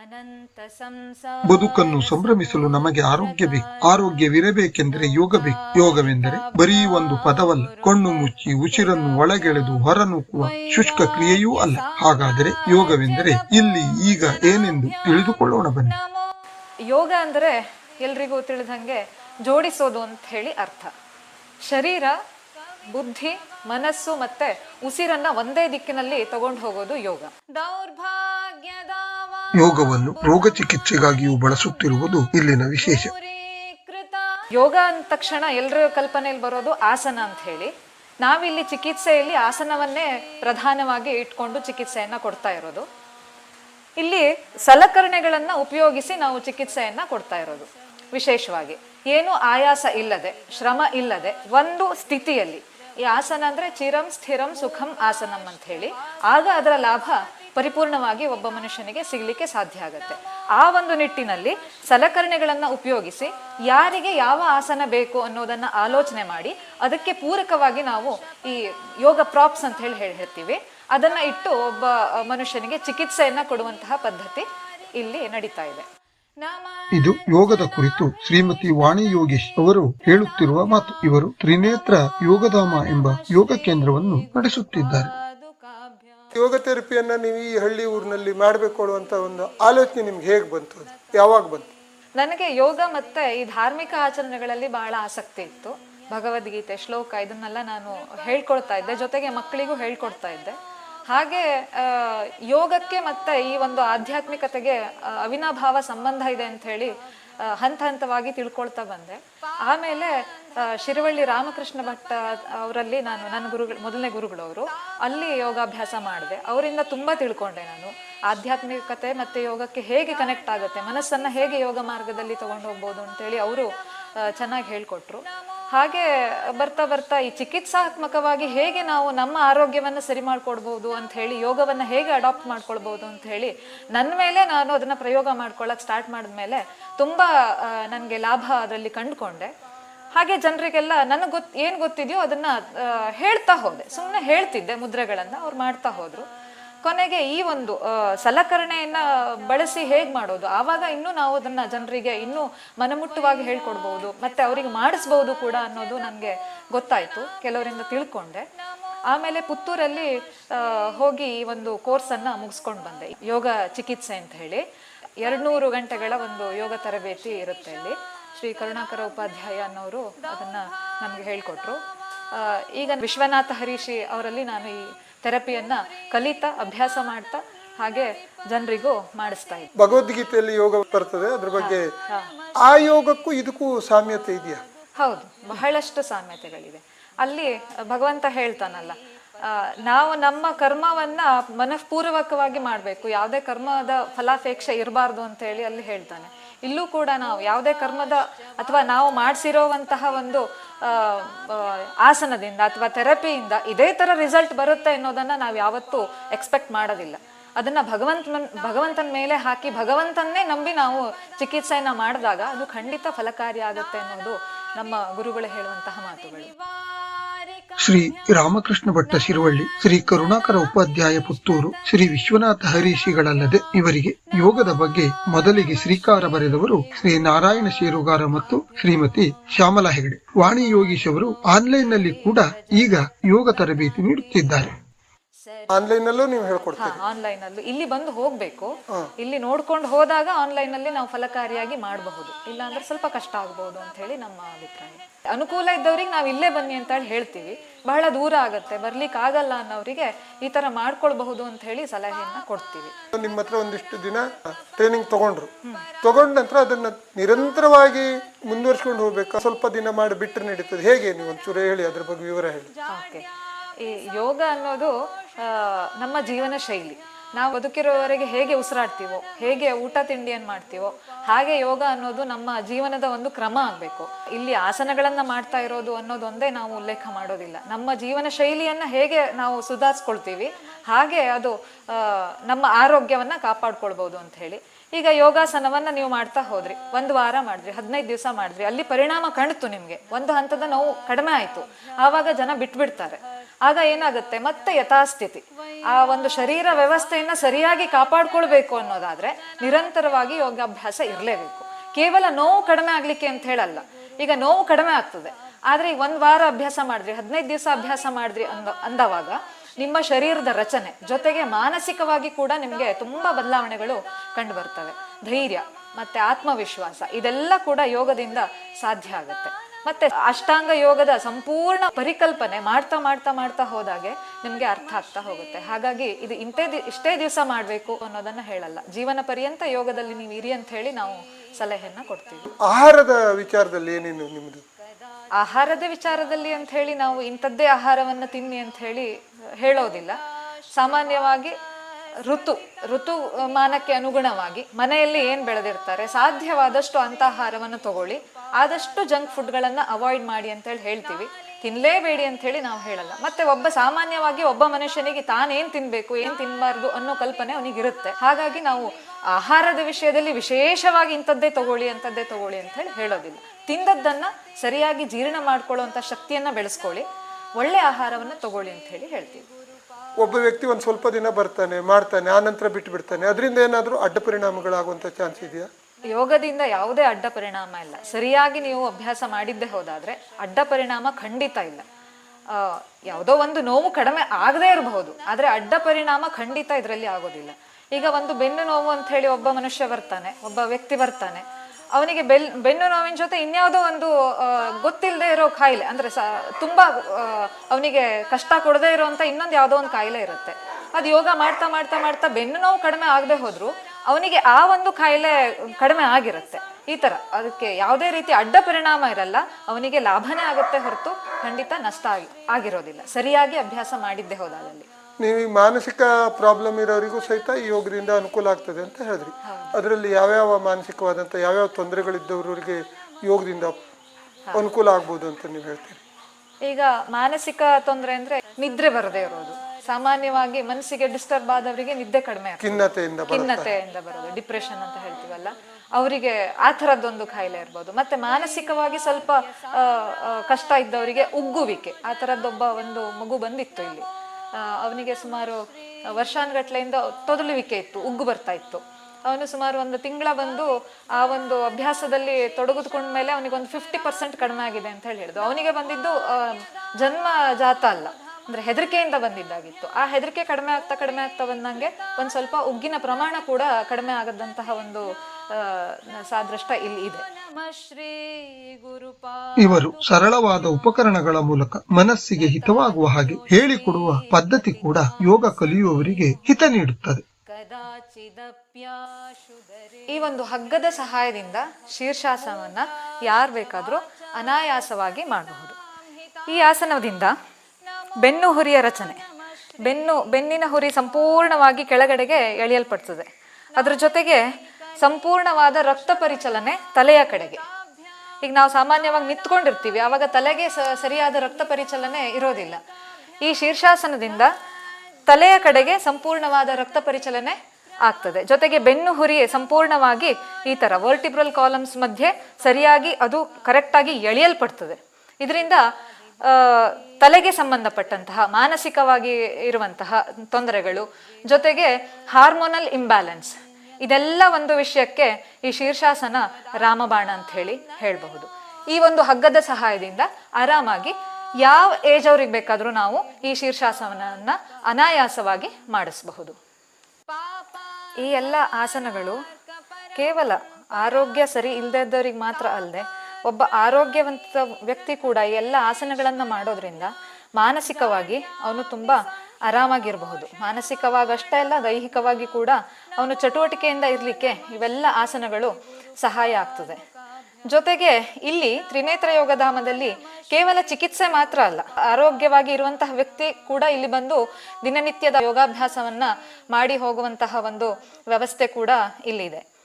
ಅನಂತ ಸಂಸಾರ ಬದುಕನ್ನು ಸಂಭ್ರಮಿಸಲು ನಮಗೆ ಆರೋಗ್ಯ ಬೇಕು. ಆರೋಗ್ಯವಿರಬೇಕೆಂದರೆ ಯೋಗ ಬೇಕು ಯೋಗವೆಂದರೆ ಬರೀ ಒಂದು ಪದವಲ್ಲ. ಕಣ್ಣು ಮುಚ್ಚಿ ಉಸಿರನ್ನು ಒಳಗೆಳೆದು ಹೊರನೂಕುವ ಶುಷ್ಕ ಕ್ರಿಯೆಯೂ ಅಲ್ಲ. ಹಾಗಾದರೆ ಯೋಗವೆಂದರೆ ಇಲ್ಲಿ ಈಗ ಏನೆಂದು ತಿಳಿದುಕೊಳ್ಳೋಣ ಬನ್ನಿ. ಯೋಗ ಅಂದರೆ ಎಲ್ರಿಗೂ ತಿಳಿದಂಗೆ ಜೋಡಿಸೋದು ಅಂತ ಹೇಳಿ ಅರ್ಥ. ಶರೀರ ಬುದ್ಧಿ ಮನಸ್ಸು ಮತ್ತೆ ಉಸಿರನ್ನ ಒಂದೇ ದಿಕ್ಕಿನಲ್ಲಿ ತಗೊಂಡು ಹೋಗೋದು ಯೋಗ. ದೌರ್ಭಾಗ್ಯದ ಯೋಗವನ್ನು ರೋಗ ಚಿಕಿತ್ಸೆಗಾಗಿಯೂ ಬಳಸುತ್ತಿರುವುದು ಇಲ್ಲಿನ ವಿಶೇಷ. ಯೋಗ ಅಂದ ತಕ್ಷಣ ಎಲ್ಲರ ಕಲ್ಪನೆಯಲ್ಲಿ ಬರೋದು ಆಸನ ಅಂತ ಹೇಳಿ. ನಾವಿಲ್ಲಿ ಚಿಕಿತ್ಸೆಯಲ್ಲಿ ಆಸನವನ್ನೇ ಪ್ರಧಾನವಾಗಿ ಇಟ್ಕೊಂಡು ಚಿಕಿತ್ಸೆಯನ್ನ ಕೊಡ್ತಾ ಇರೋದು. ಇಲ್ಲಿ ಸಲಕರಣೆಗಳನ್ನ ಉಪಯೋಗಿಸಿ ನಾವು ಚಿಕಿತ್ಸೆಯನ್ನ ಕೊಡ್ತಾ ಇರೋದು ವಿಶೇಷವಾಗಿ. ಏನು ಆಯಾಸ ಇಲ್ಲದೆ, ಶ್ರಮ ಇಲ್ಲದೆ, ಒಂದು ಸ್ಥಿತಿಯಲ್ಲಿ. ಈ ಆಸನ ಅಂದ್ರೆ ಚಿರಂ ಸ್ಥಿರಂ ಸುಖಂ ಆಸನಂ ಅಂತ ಹೇಳಿ. ಆಗ ಅದರ ಲಾಭ ಪರಿಪೂರ್ಣವಾಗಿ ಒಬ್ಬ ಮನುಷ್ಯನಿಗೆ ಸಿಗಲಿಕ್ಕೆ ಸಾಧ್ಯ ಆಗುತ್ತೆ. ಆ ಒಂದು ನಿಟ್ಟಿನಲ್ಲಿ ಸಲಕರಣೆಗಳನ್ನ ಉಪಯೋಗಿಸಿ ಯಾರಿಗೆ ಯಾವ ಆಸನ ಬೇಕು ಅನ್ನೋದನ್ನ ಆಲೋಚನೆ ಮಾಡಿ ಅದಕ್ಕೆ ಪೂರಕವಾಗಿ ನಾವು ಈ ಯೋಗ ಪ್ರಾಪ್ಸ್ ಅಂತ ಹೇಳಿ ಹೇಳಿರ್ತೀವಿ ಅದನ್ನ ಇಟ್ಟು ಒಬ್ಬ ಮನುಷ್ಯನಿಗೆ ಚಿಕಿತ್ಸೆಯನ್ನ ಕೊಡುವಂತಹ ಪದ್ಧತಿ ಇಲ್ಲಿ ನಡೀತಾ ಇದೆ. ಇದು ಯೋಗದ ಕುರಿತು ಶ್ರೀಮತಿ ವಾಣಿ ಯೋಗೇಶ್ ಅವರು ಹೇಳುತ್ತಿರುವ ಮಾತು. ಇವರು ತ್ರಿನೇತ್ರ ಯೋಗಧಾಮ ಎಂಬ ಯೋಗ ಕೇಂದ್ರವನ್ನು ನಡೆಸುತ್ತಿದ್ದಾರೆ. ಯೋಗ ಥೆರಪಿಯನ್ನ ನೀವು ಈ ಹಳ್ಳಿ ಊರಿನಲ್ಲಿ ಮಾಡಬೇಕು ಅನ್ನುವಂಥ ಒಂದು ಆಲೋಚನೆ ನಿಮ್ಗೆ ಹೇಗೆ ಬಂತು? ಯಾವಾಗ ಬಂತು? ನನಗೆ ಯೋಗ ಮತ್ತೆ ಈ ಧಾರ್ಮಿಕ ಆಚರಣೆಗಳಲ್ಲಿ ಬಹಳ ಆಸಕ್ತಿ ಇತ್ತು. ಭಗವದ್ಗೀತೆ, ಶ್ಲೋಕ ಇದನ್ನೆಲ್ಲ ನಾನು ಹೇಳ್ಕೊಡ್ತಾ ಇದ್ದೆ. ಜೊತೆಗೆ ಮಕ್ಕಳಿಗೂ ಹೇಳ್ಕೊಡ್ತಾ ಇದ್ದೆ. ಹಾಗೆ ಯೋಗಕ್ಕೆ ಮತ್ತೆ ಈ ಒಂದು ಆಧ್ಯಾತ್ಮಿಕತೆಗೆ ಅವಿನಾಭಾವ ಸಂಬಂಧ ಇದೆ ಅಂತ ಹೇಳಿ ಹಂತ ಹಂತವಾಗಿ ತಿಳ್ಕೊಳ್ತಾ ಬಂದೆ. ಆಮೇಲೆ ಶಿರವಳ್ಳಿ ರಾಮಕೃಷ್ಣ ಭಟ್ಟ ಅವರಲ್ಲಿ ನಾನು, ನನ್ನ ಗುರುಗಳು, ಮೊದಲನೇ ಗುರುಗಳು ಅವರು ಅಲ್ಲಿ ಯೋಗಾಭ್ಯಾಸ ಮಾಡಿದೆ. ಅವರಿಂದ ತುಂಬಾ ತಿಳ್ಕೊಂಡೆ ನಾನು. ಆಧ್ಯಾತ್ಮಿಕತೆ ಮತ್ತೆ ಯೋಗಕ್ಕೆ ಹೇಗೆ ಕನೆಕ್ಟ್ ಆಗುತ್ತೆ, ಮನಸ್ಸನ್ನ ಹೇಗೆ ಯೋಗ ಮಾರ್ಗದಲ್ಲಿ ತಗೊಂಡು ಹೋಗ್ಬೋದು ಅಂತೇಳಿ ಅವರು ಚೆನ್ನಾಗಿ ಹೇಳ್ಕೊಟ್ರು. ಹಾಗೆ ಬರ್ತಾ ಬರ್ತಾ ಈ ಚಿಕಿತ್ಸಾತ್ಮಕವಾಗಿ ಹೇಗೆ ನಾವು ನಮ್ಮ ಆರೋಗ್ಯವನ್ನು ಸರಿ ಮಾಡ್ಕೊಡ್ಬೋದು ಅಂತ ಹೇಳಿ, ಯೋಗವನ್ನು ಹೇಗೆ ಅಡಾಪ್ಟ್ ಮಾಡ್ಕೊಳ್ಬೋದು ಅಂತ ಹೇಳಿ ನನ್ನ ಮೇಲೆ ನಾನು ಅದನ್ನು ಪ್ರಯೋಗ ಮಾಡ್ಕೊಳ್ಳೋಕೆ ಸ್ಟಾರ್ಟ್ ಮಾಡಿದ್ಮೇಲೆ ತುಂಬ ನನಗೆ ಲಾಭ ಅದರಲ್ಲಿ ಕಂಡುಕೊಂಡೆ. ಹಾಗೆ ಜನರಿಗೆಲ್ಲ ನನಗೆ ಗೊತ್ತು ಏನು ಗೊತ್ತಿದೆಯೋ ಅದನ್ನು ಹೇಳ್ತಾ ಹೋದೆ. ಸುಮ್ಮನೆ ಹೇಳ್ತಿದ್ದೆ ಮುದ್ರೆಗಳನ್ನು, ಅವ್ರು ಮಾಡ್ತಾ ಹೋದ್ರು. ಕೊನೆಗೆ ಈ ಒಂದು ಸಲಕರಣೆಯನ್ನ ಬಳಸಿ ಹೇಗ್ ಮಾಡೋದು? ಆವಾಗ ಇನ್ನೂ ನಾವು ಅದನ್ನ ಜನರಿಗೆ ಇನ್ನೂ ಮನಮುಟ್ಟುವಾಗಿ ಹೇಳ್ಕೊಡ್ಬಹುದು ಮತ್ತೆ ಅವರಿಗೆ ಮಾಡಿಸ್ಬಹುದು ಕೂಡ ಅನ್ನೋದು ನನಗೆ ಗೊತ್ತಾಯ್ತು, ಕೆಲವರಿಂದ ತಿಳ್ಕೊಂಡೆ. ಆಮೇಲೆ ಪುತ್ತೂರಲ್ಲಿ ಹೋಗಿ ಈ ಒಂದು ಕೋರ್ಸನ್ನ ಮುಗಿಸ್ಕೊಂಡು ಬಂದೆ, ಯೋಗ ಚಿಕಿತ್ಸೆ ಅಂತ ಹೇಳಿ. ಎರಡ್ನೂರು ಗಂಟೆಗಳ ಒಂದು ಯೋಗ ತರಬೇತಿ ಇರುತ್ತೆ ಇಲ್ಲಿ ಶ್ರೀ ಕರುಣಾಕರ ಉಪಾಧ್ಯಾಯ ಅನ್ನೋರು ಅದನ್ನ ನಮ್ಗೆ ಹೇಳ್ಕೊಟ್ರು. ಈಗ ವಿಶ್ವನಾಥ ಹರೀಶಿ ಅವರಲ್ಲಿ ನಾನು ಈ ಥೆರಪಿಯನ್ನ ಕಲಿತಾ ಅಭ್ಯಾಸ ಮಾಡ್ತಾ ಹಾಗೆ ಜನರಿಗೂ ಮಾಡಿಸ್ತಾ ಇದ್ದೆ. ಭಗವದ್ಗೀತೆಯಲ್ಲಿ ಯೋಗ ಬರ್ತದೆ ಅದ್ರ ಬಗ್ಗೆ ಆ ಯೋಗಕ್ಕೂ ಇದಕ್ಕೂ ಸಾಮ್ಯತೆ ಇದೆಯಾ? ಹೌದು ಬಹಳಷ್ಟು ಸಾಮ್ಯತೆಗಳಿವೆ. ಅಲ್ಲಿ ಭಗವಂತ ಹೇಳ್ತಾನಲ್ಲ ನಾವು ನಮ್ಮ ಕರ್ಮವನ್ನ ಮನಃಪೂರ್ವಕವಾಗಿ ಮಾಡಬೇಕು ಯಾವುದೇ ಕರ್ಮದ ಫಲಾಪೇಕ್ಷೆ ಇರಬಾರ್ದು ಅಂತ ಹೇಳಿ ಅಲ್ಲಿ ಹೇಳ್ತಾನೆ. ಇಲ್ಲೂ ಕೂಡ ನಾವು ಯಾವುದೇ ಕರ್ಮದ ಅಥವಾ ನಾವು ಮಾಡಿಸಿರೋವಂತಹ ಒಂದು ಆಸನದಿಂದ ಅಥವಾ ಥೆರಪಿಯಿಂದ ಇದೇ ಥರ ರಿಸಲ್ಟ್ ಬರುತ್ತೆ ಅನ್ನೋದನ್ನು ನಾವು ಯಾವತ್ತೂ ಎಕ್ಸ್ಪೆಕ್ಟ್ ಮಾಡೋದಿಲ್ಲ. ಅದನ್ನು ಭಗವಂತನ ಭಗವಂತನ ಮೇಲೆ ಹಾಕಿ, ಭಗವಂತನ್ನೇ ನಂಬಿ ನಾವು ಚಿಕಿತ್ಸೆಯನ್ನು ಮಾಡಿದಾಗ ಅದು ಖಂಡಿತ ಫಲಕಾರಿ ಆಗುತ್ತೆ ಅನ್ನೋದು ನಮ್ಮ ಗುರುಗಳು ಹೇಳುವಂತಹ ಮಾತುಗಳು. ಶ್ರೀ ರಾಮಕೃಷ್ಣ ಭಟ್ಟ ಶಿರವಳ್ಳಿ, ಶ್ರೀ ಕರುಣಾಕರ ಉಪಾಧ್ಯಾಯ ಪುತ್ತೂರು, ಶ್ರೀ ವಿಶ್ವನಾಥ ಹರೀಶಿಗಳಲ್ಲದೆ ಇವರಿಗೆ ಯೋಗದ ಬಗ್ಗೆ ಮೊದಲಿಗೆ ಶ್ರೀಕಾರ ಬರೆದವರು ಶ್ರೀ ನಾರಾಯಣ ಶೇರುಗಾರ ಮತ್ತು ಶ್ರೀಮತಿ ಶ್ಯಾಮಲಾ ಹೆಗಡೆ. ವಾಣಿ ಯೋಗೀಶ್ ಅವರು ಆನ್ಲೈನ್ನಲ್ಲಿ ಕೂಡ ಈಗ ಯೋಗ ತರಬೇತಿ ನೀಡುತ್ತಿದ್ದಾರೆ. ಆನ್ಲೈನ್ ಅಲ್ಲೂ ನೀವು ಹೇಳ್ಕೊಡ್ತೀರಾ. ಆನ್ಲೈನ್ ಅಲ್ಲೂ ಇಲ್ಲಿ ಬಂದು ಹೋಗ್ಬೇಕು. ಇಲ್ಲಿ ನೋಡ್ಕೊಂಡು ಹೋದಾಗ ಆನ್ಲೈನ್ ಅಲ್ಲಿ ನಾವು ಫಲಕಾರಿಯಾಗಿ ಮಾಡಬಹುದು. ಇಲ್ಲ ಅಂದ್ರೆ ಸ್ವಲ್ಪ ಕಷ್ಟ ಆಗಬಹುದು ಅಂತ ಹೇಳಿ ನಮ್ಮ ಅಭಿಪ್ರಾಯ. ಅನುಕೂಲ ಇದ್ದವ್ರಿಗೆ ನಾವು ಇಲ್ಲೇ ಬನ್ನಿ ಅಂತ ಹೇಳಿ ಹೇಳ್ತೀವಿ. ಬಹಳ ದೂರ ಆಗತ್ತೆ. ಬರ್ಲಿಕ್ಕೆ ಆಗಲ್ಲ ಅನ್ನೋರಿಗೆ ಈ ತರ ಮಾಡ್ಕೊಳ್ಬಹುದು ಅಂತ ಹೇಳಿ ಸಲಹೆಯನ್ನ ಕೊಡ್ತೀವಿ. ನಿಮ್ಮ ಹತ್ರ ಒಂದಿಷ್ಟು ದಿನ ಟ್ರೈನಿಂಗ್ ತಗೊಂಡ್ರು. ತಗೊಂಡ ನಂತರ ಅದನ್ನ ನಿರಂತರವಾಗಿ ಮುಂದುವರ್ಸ್ಕೊಂಡು ಹೋಗ್ಬೇಕು. ಸ್ವಲ್ಪ ದಿನ ಮಾಡಿ ಬಿಟ್ಟರೆ ನಡೀತದೆ. ಹೇಗೆ? ನೀವು ಒಂಚೂರು ಹೇಳಿ ಅದ್ರ ಬಗ್ಗೆ ವಿವರ ಹೇಳಿ. ಈ ಯೋಗ ಅನ್ನೋದು ನಮ್ಮ ಜೀವನ ಶೈಲಿ. ನಾವು ಬದುಕಿರೋವರೆಗೆ ಹೇಗೆ ಉಸಿರಾಡ್ತೀವೋ, ಹೇಗೆ ಊಟ ತಿಂಡಿಯನ್ನು ಮಾಡ್ತೀವೋ, ಹಾಗೆ ಯೋಗ ಅನ್ನೋದು ನಮ್ಮ ಜೀವನದ ಒಂದು ಕ್ರಮ ಆಗಬೇಕು. ಇಲ್ಲಿ ಆಸನಗಳನ್ನು ಮಾಡ್ತಾ ಇರೋದು ಅನ್ನೋದೊಂದೇ ನಾವು ಉಲ್ಲೇಖ ಮಾಡೋದಿಲ್ಲ. ನಮ್ಮ ಜೀವನ ಶೈಲಿಯನ್ನು ಹೇಗೆ ನಾವು ಸುಧಾರಿಸ್ಕೊಳ್ತೀವಿ, ಹಾಗೆ ಅದು ನಮ್ಮ ಆರೋಗ್ಯವನ್ನು ಕಾಪಾಡ್ಕೊಳ್ಬೋದು ಅಂತ ಹೇಳಿ. ಈಗ ಯೋಗಾಸನವನ್ನು ನೀವು ಮಾಡ್ತಾ ಹೋದ್ರಿ, ಒಂದು ವಾರ ಮಾಡಿದ್ರಿ, ಹದಿನೈದು ದಿವಸ ಮಾಡಿದ್ರಿ, ಅಲ್ಲಿ ಪರಿಣಾಮ ಕಾಣಿತು ನಿಮಗೆ. ಒಂದು ಹಂತದ ನೋವು ಕಡಿಮೆ ಆಯಿತು. ಆವಾಗ ಜನ ಬಿಟ್ಬಿಡ್ತಾರೆ. ಆಗ ಏನಾಗುತ್ತೆ? ಮತ್ತೆ ಯಥಾಸ್ಥಿತಿ. ಆ ಒಂದು ಶರೀರ ವ್ಯವಸ್ಥೆಯನ್ನ ಸರಿಯಾಗಿ ಕಾಪಾಡ್ಕೊಳ್ಬೇಕು ಅನ್ನೋದಾದ್ರೆ ನಿರಂತರವಾಗಿ ಯೋಗಾಭ್ಯಾಸ ಇರಲೇಬೇಕು. ಕೇವಲ ನೋವು ಕಡಿಮೆ ಆಗ್ಲಿಕ್ಕೆ ಅಂತ ಹೇಳಲ್ಲ. ಈಗ ನೋವು ಕಡಿಮೆ ಆಗ್ತದೆ. ಆದ್ರೆ ಈಗ ಒಂದ್ ವಾರ ಅಭ್ಯಾಸ ಮಾಡಿದ್ರಿ, ಹದಿನೈದು ದಿವಸ ಅಭ್ಯಾಸ ಮಾಡಿದ್ರಿ ಅಂದ, ಅಂದವಾಗ ನಿಮ್ಮ ಶರೀರದ ರಚನೆ ಜೊತೆಗೆ ಮಾನಸಿಕವಾಗಿ ಕೂಡ ನಿಮಗೆ ತುಂಬಾ ಬದಲಾವಣೆಗಳು ಕಂಡು ಬರ್ತವೆ. ಧೈರ್ಯ ಮತ್ತೆ ಆತ್ಮವಿಶ್ವಾಸ ಇದೆಲ್ಲ ಕೂಡ ಯೋಗದಿಂದ ಸಾಧ್ಯ ಆಗುತ್ತೆ. ಮತ್ತೆ ಅಷ್ಟಾಂಗ ಯೋಗದ ಸಂಪೂರ್ಣ ಪರಿಕಲ್ಪನೆ ಮಾಡ್ತಾ ಮಾಡ್ತಾ ಮಾಡ್ತಾ ಹೋದಾಗೆ ನಿಮ್ಗೆ ಅರ್ಥ ಆಗ್ತಾ ಹೋಗುತ್ತೆ. ಹಾಗಾಗಿ ಇದು ಇಂತೇ ದಿ- ಇಷ್ಟೇ ದಿವಸ ಮಾಡಬೇಕು ಅನ್ನೋದನ್ನ ಹೇಳಲ್ಲ. ಜೀವನ ಪರ್ಯಂತ ಯೋಗದಲ್ಲಿ ನೀವು ಇರಿ ಅಂತ ಹೇಳಿ ನಾವು ಸಲಹೆಯನ್ನ ಕೊಡ್ತೀವಿ. ಆಹಾರದ ವಿಚಾರದಲ್ಲಿ ಏನೇನು ನಿಮ್ಮದು ಆಹಾರದ ವಿಚಾರದಲ್ಲಿ ಅಂತ ಹೇಳಿ ನಾವು ಇಂಥದ್ದೇ ಆಹಾರವನ್ನ ತಿನ್ನಿ ಅಂತ ಹೇಳಿ ಹೇಳೋದಿಲ್ಲ. ಸಾಮಾನ್ಯವಾಗಿ ಋತು ಋತುಮಾನಕ್ಕೆ ಅನುಗುಣವಾಗಿ ಮನೆಯಲ್ಲಿ ಏನು ಬೆಳೆದಿರ್ತಾರೆ? ಸಾಧ್ಯವಾದಷ್ಟು ಅಂತ ಆಹಾರವನ್ನು ತಗೊಳ್ಳಿ, ಆದಷ್ಟು ಜಂಕ್ ಫುಡ್ಗಳನ್ನು ಅವಾಯ್ಡ್ ಮಾಡಿ ಅಂತ ಹೇಳಿ ಹೇಳ್ತೀವಿ. ತಿನ್ನಲೇಬೇಡಿ ಅಂತ ಹೇಳಿ ನಾವು ಹೇಳಲ್ಲ. ಮತ್ತೆ ಒಬ್ಬ ಸಾಮಾನ್ಯವಾಗಿ ಒಬ್ಬ ಮನುಷ್ಯನಿಗೆ ತಾನೇನು ತಿನ್ಬೇಕು, ಏನು ತಿನ್ನಬಾರ್ದು ಅನ್ನೋ ಕಲ್ಪನೆ ಅವನಿಗಿರುತ್ತೆ. ಹಾಗಾಗಿ ನಾವು ಆಹಾರದ ವಿಷಯದಲ್ಲಿ ವಿಶೇಷವಾಗಿ ಇಂಥದ್ದೇ ತಗೊಳ್ಳಿ, ಅಂಥದ್ದೇ ತಗೊಳ್ಳಿ ಅಂತ ಹೇಳಿ ಹೇಳೋದಿಲ್ಲ. ತಿಂದದ್ದನ್ನ ಸರಿಯಾಗಿ ಜೀರ್ಣ ಮಾಡ್ಕೊಳ್ಳೋ ಶಕ್ತಿಯನ್ನ ಬೆಳೆಸ್ಕೊಳ್ಳಿ, ಒಳ್ಳೆ ಆಹಾರವನ್ನು ತಗೊಳ್ಳಿ ಅಂತ ಹೇಳಿ ಹೇಳ್ತೀವಿ. ಒಬ್ಬ ವ್ಯಕ್ತಿ ಒಂದು ಸ್ವಲ್ಪ ದಿನ ಬರ್ತಾನೆ, ಮಾಡ್ತಾನೆ, ಆ ನಂತರ ಬಿಟ್ಟು ಬಿಡ್ತಾನೆ ಅದರಿಂದ ಏನಾದರೂ ಅಡ್ಡ ಪರಿಣಾಮಗಳಾಗುವಂಥ ಚಾನ್ಸ್ ಇದೆಯಾ? ಯೋಗದಿಂದ ಯಾವುದೇ ಅಡ್ಡ ಪರಿಣಾಮ ಇಲ್ಲ. ಸರಿಯಾಗಿ ನೀವು ಅಭ್ಯಾಸ ಮಾಡಿದ್ದೇ ಹೋದಾದ್ರೆ ಅಡ್ಡ ಪರಿಣಾಮ ಖಂಡಿತ ಇಲ್ಲ. ಯಾವುದೋ ಒಂದು ನೋವು ಕಡಿಮೆ ಆಗದೇ ಇರಬಹುದು, ಆದರೆ ಅಡ್ಡ ಪರಿಣಾಮ ಖಂಡಿತ ಇದರಲ್ಲಿ ಆಗೋದಿಲ್ಲ. ಈಗ ಒಂದು ಬೆನ್ನು ನೋವು ಅಂತ ಹೇಳಿ ಒಬ್ಬ ಮನುಷ್ಯ ಬರ್ತಾನೆ, ಒಬ್ಬ ವ್ಯಕ್ತಿ ಬರ್ತಾನೆ. ಅವನಿಗೆ ಬೆಲ್, ಬೆನ್ನು ನೋವಿನ ಜೊತೆ ಇನ್ಯಾವುದೋ ಒಂದು ಗೊತ್ತಿಲ್ಲದೆ ಇರೋ ಕಾಯಿಲೆ, ಅಂದರೆ ಸ, ತುಂಬ ಅವನಿಗೆ ಕಷ್ಟ ಕೊಡದೇ ಇರೋವಂಥ ಇನ್ನೊಂದು ಯಾವುದೋ ಒಂದು ಕಾಯಿಲೆ ಇರುತ್ತೆ. ಅದು ಯೋಗ ಮಾಡ್ತಾ ಮಾಡ್ತಾ ಮಾಡ್ತಾ ಬೆನ್ನು ನೋವು ಕಡಿಮೆ ಆಗದೆ ಹೋದರೂ ಅವನಿಗೆ ಆ ಒಂದು ಕಾಯಿಲೆ ಕಡಿಮೆ ಆಗಿರುತ್ತೆ. ಈ ಥರ ಅದಕ್ಕೆ ಯಾವುದೇ ರೀತಿ ಅಡ್ಡ ಪರಿಣಾಮ ಇರಲ್ಲ, ಅವನಿಗೆ ಲಾಭನೇ ಆಗುತ್ತೆ ಹೊರತು ಖಂಡಿತ ನಷ್ಟ ಆಗಿ, ಆಗಿರೋದಿಲ್ಲ. ಸರಿಯಾಗಿ ಅಭ್ಯಾಸ ಮಾಡಿದ್ದೇ ಹೋದಾದಲ್ಲಿ ನೀವು ಈ ಮಾನಸಿಕ ಪ್ರಾಬ್ಲಮ್ ಇರೋರಿಗೂ ಸಹಿತ ಈ ಯೋಗದಿಂದ ಅನುಕೂಲ ಆಗ್ತದೆ ಅಂತ ಹೇಳಿದ್ರಿ. ಅದರಲ್ಲಿ ಯಾವ್ಯಾವ ಮಾನಸಿಕವಾದಂಥ ಯಾವ್ಯಾವ ತೊಂದರೆಗಳಿದ್ದವರಿಗೆ ಯೋಗದಿಂದ ಅನುಕೂಲ ಆಗ್ಬೋದು ಅಂತ ನೀವು ಹೇಳ್ತೀರಿ? ಈಗ ಮಾನಸಿಕ ತೊಂದರೆ ಅಂದ್ರೆ ನಿದ್ರೆ ಬರದೇ ಇರೋದು. ಸಾಮಾನ್ಯವಾಗಿ ಮನಸ್ಸಿಗೆ ಡಿಸ್ಟರ್ಬ್ ಆದವರಿಗೆ ನಿದ್ದೆ ಕಡಿಮೆ ಖಿನ್ನತೆಯಿಂದ ಖಿನ್ನತೆಯಿಂದ ಬರೋದು. ಡಿಪ್ರೆಷನ್ ಅಂತ ಹೇಳ್ತೀವಲ್ಲ. ಅವರಿಗೆ ಆ ಥರದ್ದೊಂದು ಕಾಯಿಲೆ ಇರ್ಬೋದು. ಮತ್ತೆ ಮಾನಸಿಕವಾಗಿ ಸ್ವಲ್ಪ ಕಷ್ಟ ಇದ್ದವರಿಗೆ ಉಗ್ಗುವಿಕೆ. ಆ ಥರದ್ದೊಬ್ಬ ಒಂದು ಮಗು ಬಂದಿತ್ತು ಇಲ್ಲಿ. ಅವನಿಗೆ ಸುಮಾರು ವರ್ಷಾನುಗಟ್ಲೆಯಿಂದ ತೊದಲುವಿಕೆ ಇತ್ತು, ಉಗ್ಗು ಬರ್ತಾ ಇತ್ತು. ಅವನು ಸುಮಾರು ಒಂದು ತಿಂಗಳ ಬಂದು ಆ ಒಂದು ಅಭ್ಯಾಸದಲ್ಲಿ ತೊಡಗಿದ್ಕೊಂಡ ಮೇಲೆ ಅವನಿಗೆ ಫಿಫ್ಟಿ ಪರ್ಸೆಂಟ್ ಕಡಿಮೆ ಆಗಿದೆ ಅಂತ ಹೇಳಿ ಹೇಳಿದ್ರು. ಅವನಿಗೆ ಬಂದಿದ್ದು ಜನ್ಮ ಜಾತ ಅಲ್ಲ, ಅಂದ್ರೆ ಹೆದರಿಕೆಯಿಂದ ಬಂದಿದ್ದಾಗಿತ್ತು. ಆ ಹೆದರಿಕೆ ಕಡಿಮೆ ಆಗ್ತಾ ಕಡಿಮೆ ಆಗ್ತಾ ಬಂದಂಗೆ ಒಂದು ಸ್ವಲ್ಪ ಉಗ್ಗಿನ ಪ್ರಮಾಣ ಕೂಡ ಕಡಿಮೆ ಆಗದಂತಹ ಒಂದು ಸಾದೃಷ್ಟ ಇಲ್ಲಿ ಇದೆ. ಇವರು ಸರಳವಾದ ಉಪಕರಣಗಳ ಮೂಲಕ ಮನಸ್ಸಿಗೆ ಹಿತವಾಗುವ ಹಾಗೆ ಹೇಳಿಕೊಡುವ ಪದ್ಧತಿ ಕೂಡ ಯೋಗ ಕಲಿಯುವವರಿಗೆ ಹಿತ ನೀಡುತ್ತದೆ. ಈ ಒಂದು ಹಗ್ಗದ ಸಹಾಯದಿಂದ ಶೀರ್ಷಾಸನವನ್ನ ಯಾರು ಬೇಕಾದರೂ ಅನಾಯಾಸವಾಗಿ ಮಾಡಬಹುದು. ಈ ಆಸನದಿಂದ ಬೆನ್ನು ಹುರಿಯ ರಚನೆ. ಬೆನ್ನು, ಬೆನ್ನಿನ ಹುರಿ ಸಂಪೂರ್ಣವಾಗಿ ಕೆಳಗಡೆಗೆ ಎಳೆಯಲ್ಪಡ್ತದೆ. ಅದರ ಜೊತೆಗೆ ಸಂಪೂರ್ಣವಾದ ರಕ್ತ ಪರಿಚಲನೆ ತಲೆಯ ಕಡೆಗೆ. ಈಗ ನಾವು ಸಾಮಾನ್ಯವಾಗಿ ನಿಂತ್ಕೊಂಡಿರ್ತೀವಿ, ಆವಾಗ ತಲೆಗೆ ಸರಿಯಾದ ರಕ್ತ ಪರಿಚಲನೆ ಇರೋದಿಲ್ಲ. ಈ ಶೀರ್ಷಾಸನದಿಂದ ತಲೆಯ ಕಡೆಗೆ ಸಂಪೂರ್ಣವಾದ ರಕ್ತ ಪರಿಚಲನೆ ಆಗ್ತದೆ. ಜೊತೆಗೆ ಬೆನ್ನು ಹುರಿ ಸಂಪೂರ್ಣವಾಗಿ ಈ ಥರ ವರ್ಟಿಬ್ರಲ್ ಕಾಲಮ್ಸ್ ಮಧ್ಯೆ ಸರಿಯಾಗಿ ಅದು ಕರೆಕ್ಟಾಗಿ ಎಳೆಯಲ್ಪಡ್ತದೆ. ಇದರಿಂದ ತಲೆಗೆ ಸಂಬಂಧಪಟ್ಟಂತಹ ಮಾನಸಿಕವಾಗಿ ಇರುವಂತಹ ತೊಂದರೆಗಳು, ಜೊತೆಗೆ ಹಾರ್ಮೋನಲ್ ಇಂಬ್ಯಾಲೆನ್ಸ್ ಇದೆಲ್ಲ ಒಂದು ವಿಷಯಕ್ಕೆ ಈ ಶೀರ್ಷಾಸನ ರಾಮಬಾಣ ಅಂತ ಹೇಳಿ ಹೇಳಬಹುದು. ಈ ಒಂದು ಹಗ್ಗದ ಸಹಾಯದಿಂದ ಆರಾಮಾಗಿ ಯಾವ ಏಜ್ ಅವ್ರಿಗೆ ಬೇಕಾದರೂ ನಾವು ಈ ಶೀರ್ಷಾಸನವನ್ನು ಅನಾಯಾಸವಾಗಿ ಮಾಡಿಸಬಹುದು. ಈ ಎಲ್ಲ ಆಸನಗಳು ಕೇವಲ ಆರೋಗ್ಯ ಸರಿ ಇಲ್ಲದಿದ್ದವ್ರಿಗೆ ಮಾತ್ರ ಅಲ್ಲದೆ ಒಬ್ಬ ಆರೋಗ್ಯವಂತ ವ್ಯಕ್ತಿ ಕೂಡ ಈ ಎಲ್ಲ ಆಸನಗಳನ್ನು ಮಾಡೋದ್ರಿಂದ ಮಾನಸಿಕವಾಗಿ ಅವನು ತುಂಬ ಆರಾಮಾಗಿರಬಹುದು. ಮಾನಸಿಕವಾಗಿ ಅಷ್ಟೇ ಅಲ್ಲ, ದೈಹಿಕವಾಗಿ ಕೂಡ ಅವನು ಚಟುವಟಿಕೆಯಿಂದ ಇರಲಿಕ್ಕೆ ಇವೆಲ್ಲ ಆಸನಗಳು ಸಹಾಯ ಆಗ್ತದೆ. ಜೊತೆಗೆ ಇಲ್ಲಿ ತ್ರಿನೇತ್ರ ಯೋಗಧಾಮದಲ್ಲಿ ಕೇವಲ ಚಿಕಿತ್ಸೆ ಮಾತ್ರ ಅಲ್ಲ, ಆರೋಗ್ಯವಾಗಿ ಇರುವಂತಹ ವ್ಯಕ್ತಿ ಕೂಡ ಇಲ್ಲಿ ಬಂದು ದಿನನಿತ್ಯದ ಯೋಗಾಭ್ಯಾಸವನ್ನ ಮಾಡಿ ಹೋಗುವಂತಹ ಒಂದು ವ್ಯವಸ್ಥೆ ಕೂಡ ಇಲ್ಲಿದೆ.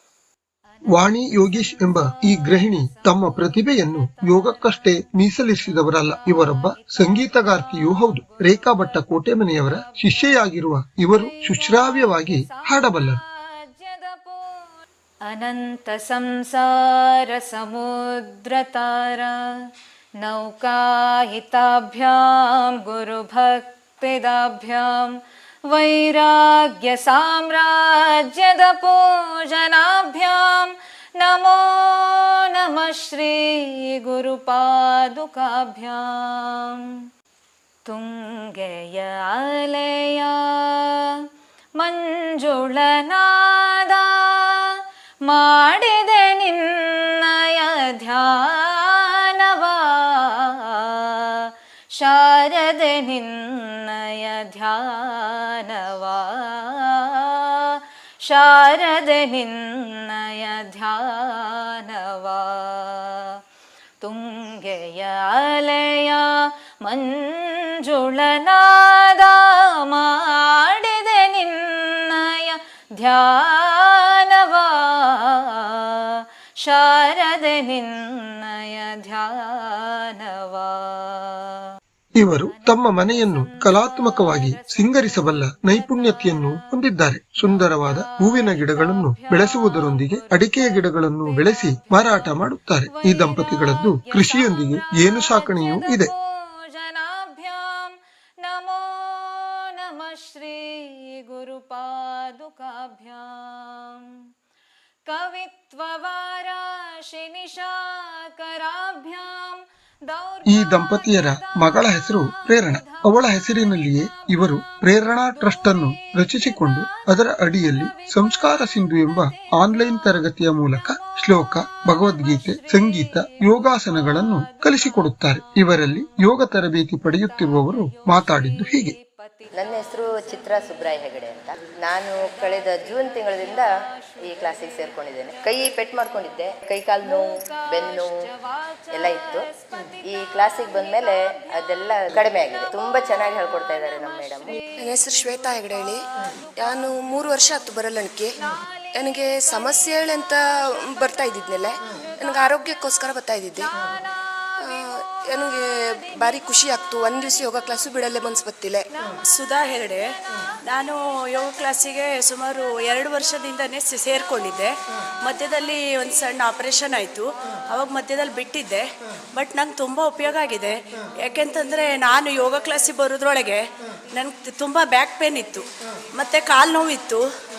ವಾಣಿ ಯೋಗೀಶ್ ಎಂಬ ಈ ಗೃಹಿಣಿ ತಮ್ಮ ಪ್ರತಿಭೆಯನ್ನು ಯೋಗಕ್ಕಷ್ಟೇ ಮೀಸಲಿರಿಸಿದವರಲ್ಲ. ಇವರೊಬ್ಬ ಸಂಗೀತಗಾರ್ತಿಯೂ ಹೌದು. ರೇಖಾ ಭಟ್ಟ ಕೋಟೆಮನೆಯವರ ಶಿಷ್ಯೆಯಾಗಿರುವ ಇವರು ಶುಶ್ರಾವ್ಯವಾಗಿ ಹಾಡಬಲ್ಲರು. ಅನಂತ ಸಂಸಾರ ಸಮುದ್ರ ತಾರ ವೈರಾಗ್ಯ ಸಾಮ್ರಾಜ್ಯದ ಪೂಜನಾಭ್ಯಾಂ. ನಮೋ ನಮಃ ಶ್ರೀ ಗುರುಪಾದುಕಾಭ್ಯಾಂ ತುಂಗೆಯ ಅಲೆಯ ಮಂಜುಳನಾದ ಮಾಡಿದೆ ನಿನ್ನಯ ಧ್ಯಾನವ. ಶಾರದೆ ನಿನ್ನ ಶಾರದೆ ನಿನ್ನಯ ಧ್ಯಾನವ. ತುಂಗೆಯ ಅಲೆಯ ಮಂಜುಳನಾದ ಮಾಡಿದೆ ನಿನ್ನಯ ಧ್ಯಾನವ. ಶಾರದೆ ನಿನ್ನಯ ಇವರು ತಮ್ಮ ಮನೆಯನ್ನು ಕಲಾತ್ಮಕವಾಗಿ ಸಿಂಗರಿಸಬಲ್ಲ ನೈಪುಣ್ಯತೆಯನ್ನು ಹೊಂದಿದ್ದಾರೆ. ಸುಂದರವಾದ ಹೂವಿನ ಗಿಡಗಳನ್ನು ಬೆಳೆಸುವುದರೊಂದಿಗೆ ಅಡಿಕೆಯ ಗಿಡಗಳನ್ನು ಬೆಳೆಸಿ ಮಾರಾಟ ಮಾಡುತ್ತಾರೆ. ಈ ದಂಪತಿಗಳದ್ದು ಕೃಷಿಯೊಂದಿಗೆ ಏನು ಸಾಕಣೆಯೂ ಇದೆ. ಕವಿತ್ವವಾರಾಶಿ ನಿಶಾಕರಾಭ್ಯಾಂ ಈ ದಂಪತಿಯರ ಮಗಳ ಹೆಸರು ಪ್ರೇರಣಾ. ಅವಳ ಹೆಸರಿನಲ್ಲಿಯೇ ಇವರು ಪ್ರೇರಣಾ ಟ್ರಸ್ಟ್ ಅನ್ನು ರಚಿಸಿಕೊಂಡು ಅದರ ಅಡಿಯಲ್ಲಿ ಸಂಸ್ಕಾರ ಸಿಂಧು ಎಂಬ ಆನ್ಲೈನ್ ತರಗತಿಯ ಮೂಲಕ ಶ್ಲೋಕ, ಭಗವದ್ಗೀತೆ, ಸಂಗೀತ, ಯೋಗಾಸನಗಳನ್ನು ಕಲಿಸಿಕೊಡುತ್ತಾರೆ. ಇವರಲ್ಲಿ ಯೋಗ ತರಬೇತಿ ಪಡೆಯುತ್ತಿರುವವರು ಮಾತಾಡಿದ್ದು ಹೀಗೆ. ನನ್ನ ಹೆಸರು ಚಿತ್ರ ಸುಬ್ರಾಯ್ ಹೆಗಡೆ ಅಂತ. ನಾನು ಕಳೆದ ಜೂನ್ ತಿಂಗಳಿಂದ ಈ ಕ್ಲಾಸಿಗೆ ಸೇರ್ಕೊಂಡಿದ್ದೇನೆ. ಕೈ ಪೆಟ್ ಮಾಡ್ಕೊಂಡಿದ್ದೆ. ಕೈ ಕಾಲು ನೋವು, ಬೆನ್ನು ಎಲ್ಲ ಇತ್ತು. ಈ ಕ್ಲಾಸಿಗೆ ಬಂದ್ಮೇಲೆ ಅದೆಲ್ಲ ಕಡಿಮೆ ಆಗಿದೆ. ತುಂಬಾ ಚೆನ್ನಾಗಿ ಹೇಳ್ಕೊಡ್ತಾ ಇದ್ದಾರೆ ನಮ್ಮ ಮೇಡಮ್ ನನ್ನ ಹೆಸರು ಶ್ವೇತಾ ಹೆಗಡೆ ಹೇಳಿ. ನಾನು ಮೂರು ವರ್ಷ ಆಯ್ತು ಬರಲ್ಲಣಿಕೆ ನನಗೆ ಸಮಸ್ಯೆಗಳಂತ ಬರ್ತಾ ಇದ್ದಿದ್ನೆಲ್ಲ. ನನಗೆ ಆರೋಗ್ಯಕ್ಕೋಸ್ಕರ ಬರ್ತಾ ಇದ್ದಿದ್ದೆ. ನನಗೆ ಭಾರಿ ಖುಷಿ ಆಗ್ತು. ಒಂದು ದಿವಸ ಯೋಗ ಕ್ಲಾಸು ಬಿಡಲ್ಲೇ ಮನ್ಸು ಬತ್ತಿಲ್ಲ ಸುಧಾ ಹೆರಡೆ ನಾನು ಯೋಗ ಕ್ಲಾಸಿಗೆ ಸುಮಾರು ಎರಡು ವರ್ಷದಿಂದನೇ ಸೇರ್ಕೊಂಡಿದ್ದೆ. ಮಧ್ಯದಲ್ಲಿ ಒಂದು ಸಣ್ಣ ಆಪರೇಷನ್ ಆಯಿತು. ಅವಾಗ ಮಧ್ಯದಲ್ಲಿ ಬಿಟ್ಟಿದ್ದೆ. ಬಟ್ ನಂಗೆ ತುಂಬ ಉಪಯೋಗ ಆಗಿದೆ. ಯಾಕೆಂತಂದರೆ ನಾನು ಯೋಗ ಕ್ಲಾಸಿಗೆ ಬರೋದ್ರೊಳಗೆ ನನಗೆ ತುಂಬ ಬ್ಯಾಕ್ ಪೇನ್ ಇತ್ತು. ಮತ್ತು ಕಾಲು ನೋವಿತ್ತು.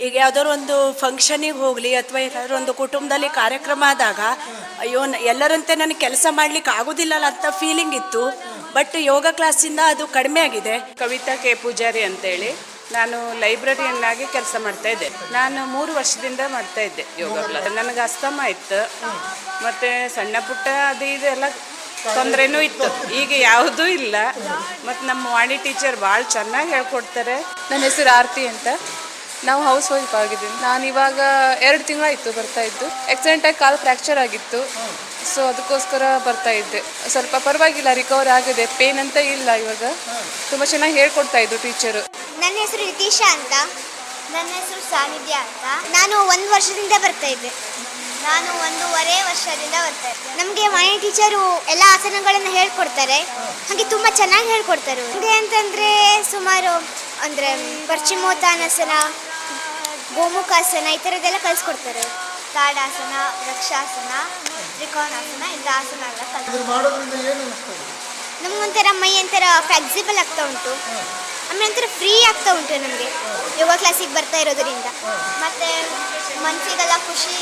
ಈಗ ಯಾವ್ದಾದ್ರು ಒಂದು ಫಂಕ್ಷನಿಗೆ ಹೋಗಲಿ ಅಥವಾ ಏನಾದ್ರು ಒಂದು ಕುಟುಂಬದಲ್ಲಿ ಕಾರ್ಯಕ್ರಮ ಆದಾಗ ಅಯ್ಯೋ ನ- ಎಲ್ಲರಂತೆ ನನಗೆ ಕೆಲಸ ಮಾಡ್ಲಿಕ್ಕೆ ಆಗೋದಿಲ್ಲಲ್ಲ ಅಂತ ಫೀಲಿಂಗ್ ಇತ್ತು. ಬಟ್ ಯೋಗ ಕ್ಲಾಸಿಂದ ಅದು ಕಡಿಮೆ ಆಗಿದೆ. ಕವಿತಾ ಕೆ ಪೂಜಾರಿ ಅಂತೇಳಿ ನಾನು ಲೈಬ್ರರಿಯನ್ನಾಗಿ ಕೆಲಸ ಮಾಡ್ತಾ ಇದ್ದೆ. ನಾನು ಮೂರು ವರ್ಷದಿಂದ ಮಾಡ್ತಾ ಇದ್ದೆ ಯೋಗ ಕ್ಲಾಸ್ ನನಗೆ ಅಸ್ತಮ ಇತ್ತು. ಮತ್ತೆ ಸಣ್ಣ ಪುಟ್ಟ ಅದು ಇದೆಲ್ಲ ತೊಂದರೆನೂ ಇತ್ತು. ಈಗ ಯಾವುದೂ ಇಲ್ಲ. ಮತ್ತು ನಮ್ಮ ವಾಣಿ ಟೀಚರ್ ಭಾಳ ಚೆನ್ನಾಗಿ ಹೇಳ್ಕೊಡ್ತಾರೆ. ನನ್ನ ಹೆಸರು ಆರತಿ ಅಂತ. ನಾವು ಹೌಸ್ ವೈಫ್ ಆಗಿದ್ದೀನಿ ನಾನು ಇವಾಗ ಎರಡು ತಿಂಗಳಾಯಿತು ಬರ್ತಾ ಇದ್ದು. ಆಕ್ಸಿಡೆಂಟ್ ಆಗಿ ಕಾಲು ಫ್ರ್ಯಾಕ್ಚರ್ ಆಗಿತ್ತು. ಸೊ ಅದಕ್ಕೋಸ್ಕರ ಬರ್ತಾ ಇದ್ದೆ. ಸ್ವಲ್ಪ ಪರವಾಗಿಲ್ಲ ರಿಕವರ್ ಆಗಿದೆ. ಪೇನ್ ಅಂತ ಇಲ್ಲ ಇವಾಗ. ತುಂಬ ಚೆನ್ನಾಗಿ ಹೇಳ್ಕೊಡ್ತಾ ಇದ್ದು ಟೀಚರು ನನ್ನ ಹೆಸರು ರಿತೀಶಾ ಅಂತ. ನನ್ನ ಹೆಸರು ಸಾನಿಧ್ಯ ಅಂತ. ನಾನು ಒಂದು ವರ್ಷದಿಂದ ಬರ್ತಾ ಇದ್ದೆ. ನಾನು ಒಂದೂವರೆ ವರ್ಷದಿಂದ ಬರ್ತಾ ಇದ್ದೆ. ನಮಗೆ ಮನೆ ಟೀಚರು ಎಲ್ಲ ಆಸನಗಳನ್ನು ಹೇಳ್ಕೊಡ್ತಾರೆ. ಹಾಗೆ ತುಂಬ ಚೆನ್ನಾಗಿ ಹೇಳ್ಕೊಡ್ತಾರೆ. ಹಾಗೆ ಅಂತಂದರೆ ಸುಮಾರು ಅಂದರೆ ಪಶ್ಚಿಮೋತ್ತಾನಾಸನ ಗೋಮುಖಾಸನ ಈ ಥರದ್ದೆಲ್ಲ ಕಲಿಸ್ಕೊಡ್ತಾರೆ ತಾಡಾಸನ ವೃಕ್ಷಾಸನ ತ್ರಿಕೋಣಾಸನ ಇಂಥ ಆಸನ ಎಲ್ಲ ನಮಗೊಂಥರ ಮೈ ಒಂಥರ ಫ್ಲೆಕ್ಸಿಬಲ್ ಆಗ್ತಾ ಉಂಟು. ಆಮೇಲೆ ಒಂಥರ ಫ್ರೀ ಆಗ್ತಾ ಉಂಟು ನಮಗೆ. ಯೋಗ ಕ್ಲಾಸಿಗೆ ಬರ್ತಾ ಇರೋದ್ರಿಂದ. ಮತ್ತು ಮನಸ್ಸಿಗೆಲ್ಲ ಖುಷಿ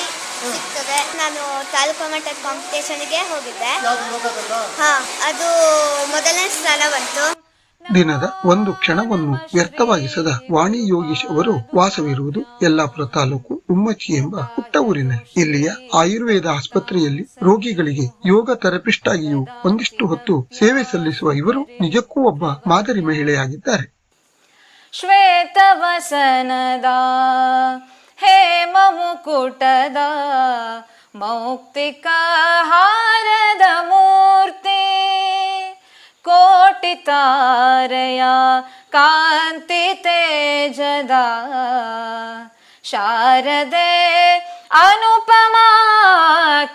ಸಿಗ್ತದೆ. ನಾನು ತಾಲೂಕು ಮಟ್ಟದ ಕಾಂಪಿಟೇಷನ್ಗೆ ಹೋಗಿದ್ದೆ. ಹಾಂ ಅದು ಮೊದಲನೇ ಸ್ಥಾನ ಬಂತು ದಿನದ ಒಂದು ಕ್ಷಣವನ್ನು ವ್ಯರ್ಥವಾಗಿಸದ ವಾಣಿ ಯೋಗೀಶ್ ಅವರು ವಾಸವಿರುವುದು ಯಲ್ಲಾಪುರ ತಾಲೂಕು ಉಮ್ಮಚ್ಚಿ ಎಂಬ ಪುಟ್ಟ ಊರಿನಲ್ಲಿ ಇಲ್ಲಿಯ ಆಯುರ್ವೇದ ಆಸ್ಪತ್ರೆಯಲ್ಲಿ ರೋಗಿಗಳಿಗೆ ಯೋಗ ಥೆರಪಿಸ್ಟ್ ಆಗಿಯೂ ಒಂದಿಷ್ಟು ಹೊತ್ತು ಸೇವೆ ಸಲ್ಲಿಸುವ ಇವರು ನಿಜಕ್ಕೂ ಒಬ್ಬ ಮಾದರಿ ಮಹಿಳೆಯಾಗಿದ್ದಾರೆ. ಶ್ವೇತವಸನದ, ಹೇಮ ಮುಕುಟದ, ಮೌಕ್ತಿಕ ಮೂರ್ತಿ ಕೋಟಿ ತಾರೆಯ ಕಾಂತಿ ತೇಜದ ಶಾರದೆ ಅನುಪಮಾ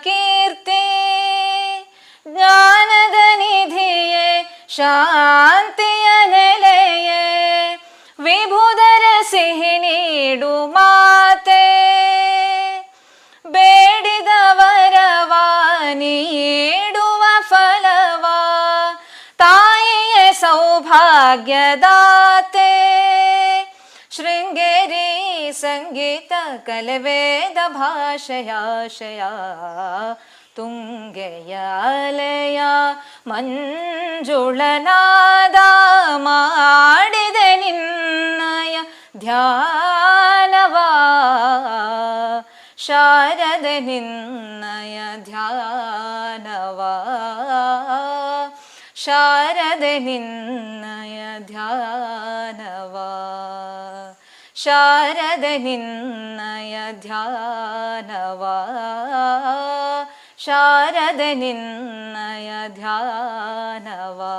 ಕೀರ್ತಿ ಜ್ಞಾನದ ನಿಧಿಯೇ ಶಾಂತಿಯ ಭಾಗ್ಯದಾತೆ ಶೃಂಗೇರಿ ಸಂಗೀತ ಕಲವೇದ ಭಾಷಯಾಶಯ ತುಂಗೆಯ ಅಲೆಯ ಮಂಜುಳನಾದ ಮಾಡಿದೆ ನಿನ್ನಯ ಧ್ಯಾನವಾ ಶಾರದೆ ನಿನ್ನಯ ಧ್ಯಾನವಾ ಶಾರದೆ ನಿನ್ನಯ ನಿನ್ನಯ ಧ್ಯಾನವಾ. ಶಾರದ ನಿನ್ನಯ ಧ್ಯಾನವಾ.